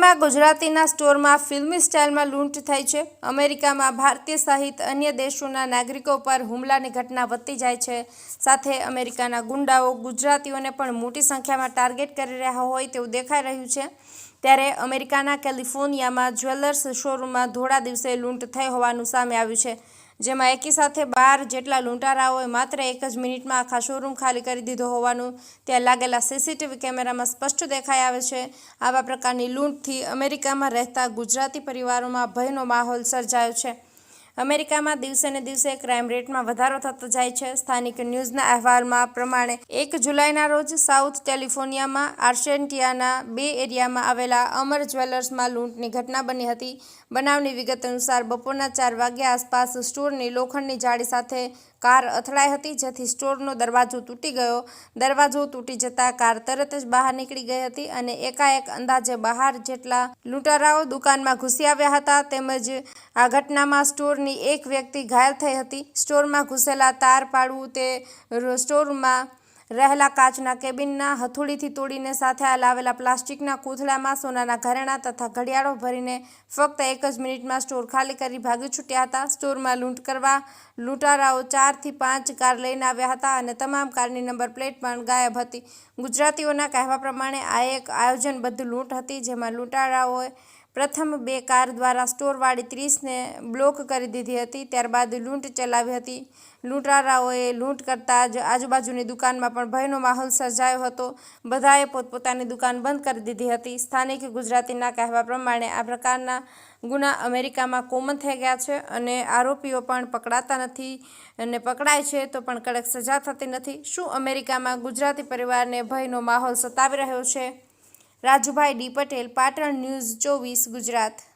ગુજરાતીના સ્ટોરમાં ફિલ્મી સ્ટાઇલમાં લૂંટ થઈ છે. અમેરિકામાં ભારતીય સહિત અન્ય દેશોના નાગરિકો પર હુમલાની ઘટના વધતી જાય છે. સાથે અમેરિકાના ગુંડાઓ ગુજરાતીઓને પણ મોટી સંખ્યામાં ટાર્ગેટ કરી રહ્યા હોય તેવું દેખાઈ રહ્યું છે. ત્યારે અમેરિકાના કેલિફોર્નિયામાં જ્વેલર્સ શોરૂમમાં ધોળા દિવસે લૂંટ થઈ હોવાનું સામે આવ્યું છે. જેમાં એકી સાથે બાર જેટલા લૂંટારાઓએ માત્ર એક જ મિનિટમાં આખા શોરૂમ ખાલી કરી દીધો હોવાનું ત્યાં લાગેલા સીસીટીવી કેમેરામાં સ્પષ્ટ દેખાઈ આવે છે. આવા પ્રકારની લૂંટથી અમેરિકામાં રહેતા ગુજરાતી પરિવારોમાં ભયનો માહોલ સર્જાયો છે. અમેરિકામાં દિવસે ને દિવસે ક્રાઇમ રેટમાં વધારો થતો જાય છે. સ્થાનિક ન્યૂઝના અહેવાલમાં પ્રમાણે, એક જુલાઈના રોજ સાઉથ કેલિફોર્નિયામાં આર્સેન્ટિયાના બે એરિયામાં આવેલા અમર જ્વેલર્સમાં લૂંટની ઘટના બની હતી. બનાવની વિગત અનુસાર બપોરના ચાર વાગ્યા આસપાસ સ્ટોરની લોખંડની જાળી સાથે કાર અથડાઈ હતી, જેથી સ્ટોરનો દરવાજો તૂટી ગયો. દરવાજો તૂટી જતાં કાર તરત જ બહાર નીકળી ગઈ હતી અને એકાએક અંદાજે બહાર જેટલા લૂંટારાઓ દુકાનમાં ઘૂસી આવ્યા હતા, તેમજ આ ઘટનામાં સ્ટોરની એક વ્યક્તિ ઘાયલ થઈ હતી. સ્ટોરમાં ઘૂસેલા તાર પાડવું તે સ્ટોરમાં રહેલા કાચના કેબિનના હથોડીથી તોડીને સાથે લાવેલા પ્લાસ્ટિકના કોથળામાં, સોનાના ઘરેણાં તથા ઘડિયાળો ભરીને ફક્ત એક જ મિનિટમાં સ્ટોર ખાલી કરી ભાગી છૂટ્યા હતા. સ્ટોરમાં લૂંટ કરવા લૂંટારાઓ ચારથી પાંચ કાર લઈને આવ્યા હતા અને તમામ કારની નંબર પ્લેટ પણ ગાયબ હતી. ગુજરાતીઓના કહેવા પ્રમાણે, આ એક આયોજનબદ્ધ લૂંટ હતી, જેમાં લૂંટારાઓએ પ્રથમ બે કાર દ્વારા સ્ટોરવાળી ત્રીસને બ્લોક કરી દીધી હતી. ત્યારબાદ લૂંટ ચલાવી હતી. લૂંટારાઓએ લૂંટ કરતાં જ આજુબાજુની દુકાનમાં પણ ભયનો માહોલ સર્જાયો હતો. બધાએ પોતપોતાની દુકાન બંધ કરી દીધી હતી. સ્થાનિક ગુજરાતીના કહેવા પ્રમાણે આ પ્રકારના ગુના અમેરિકામાં કોમન થઈ ગયા છે અને આરોપીઓ પણ પકડાતા નથી અને પકડાય છે તો પણ કડક સજા થતી નથી. શું અમેરિકામાં ગુજરાતી પરિવારને ભયનો માહોલ સતાવી રહ્યો છે? રાજુભાઈ ડી પટેલ પાટણ ન્યૂઝ ચોવીસ ગુજરાત.